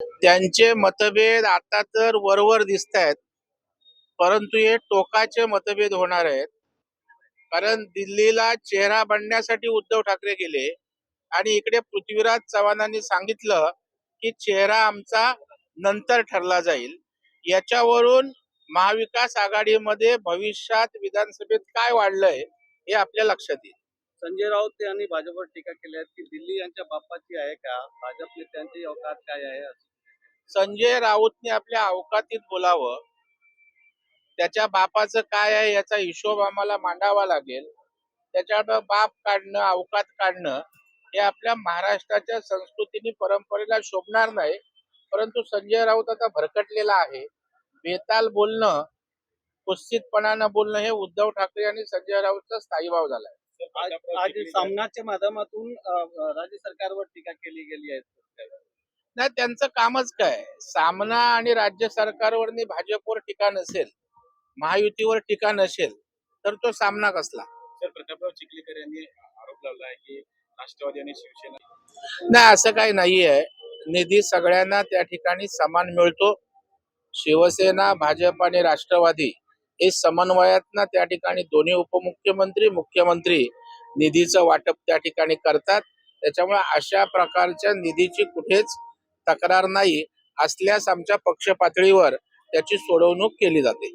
त्यांचे मतभेद आता तर वरवर दिसत आहेत परंतु हे टोकाचे मतभेद होणार आहेत. कारण दिल्लीला चेहरा बनण्यासाठी उद्धव ठाकरे गेले आणि इकडे पृथ्वीराज चव्हाणांनी सांगितलं की चेहरा आमचा नंतर ठरला जाईल. याच्यावरून महाविकास आघाडीमध्ये भविष्यात विधानसभेत काय वाढलंय हे आपल्या लक्षात येईल. संजय राऊत यांनी भाजपवर टीका केली आहे की दिल्ली यांच्या बाप्पाची आहे का? भाजप नेत्यांची अवकात काय आहे? संजय राऊतने आपल्या अवकातीत बोलावं. त्याच्या बापाचं काय आहे याचा हिशोब आम्हाला मांडावा लागेल. त्याच्याकडं बाप काढणं अवकात काढणं हे आपल्या महाराष्ट्राच्या संस्कृतीने परंपरेला शोभणार नाही. परंतु संजय राऊत आता भरकटलेला आहे. बेताल बोलणं कुस्तीतपणानं बोलणं हे उद्धव ठाकरे आणि संजय राऊतचा स्थायीभाव झालाय. आज आज सामनाच्या माध्यमातून अ, राज्य सरकारवर टीका केली गेली आहे. नाही त्यांचं कामच काय? सामना आणि राज्य सरकारवर आणि भाजपवर टीका नसेल महायुतीवर टीका नसेल तर तो सामना कसला? सर प्रतापराव चिखलीकर यांनी आरोप लावला आहे की राष्ट्रवादी आणि शिवसेना नाही असं काही नाहीये. निधी सगळ्यांना त्या ठिकाणी समान मिळतो. शिवसेना भाजप आणि राष्ट्रवादी हे समन्वयातनं त्या ठिकाणी दोन्ही उपमुख्यमंत्री मुख्यमंत्री निधीचं वाटप त्या ठिकाणी करतात. त्याच्यामुळे अशा प्रकारच्या निधीची कुठेच तक्रार नाही असल्यास आमच्या पक्ष पातळीवर त्याची सोडवणूक केली जाते.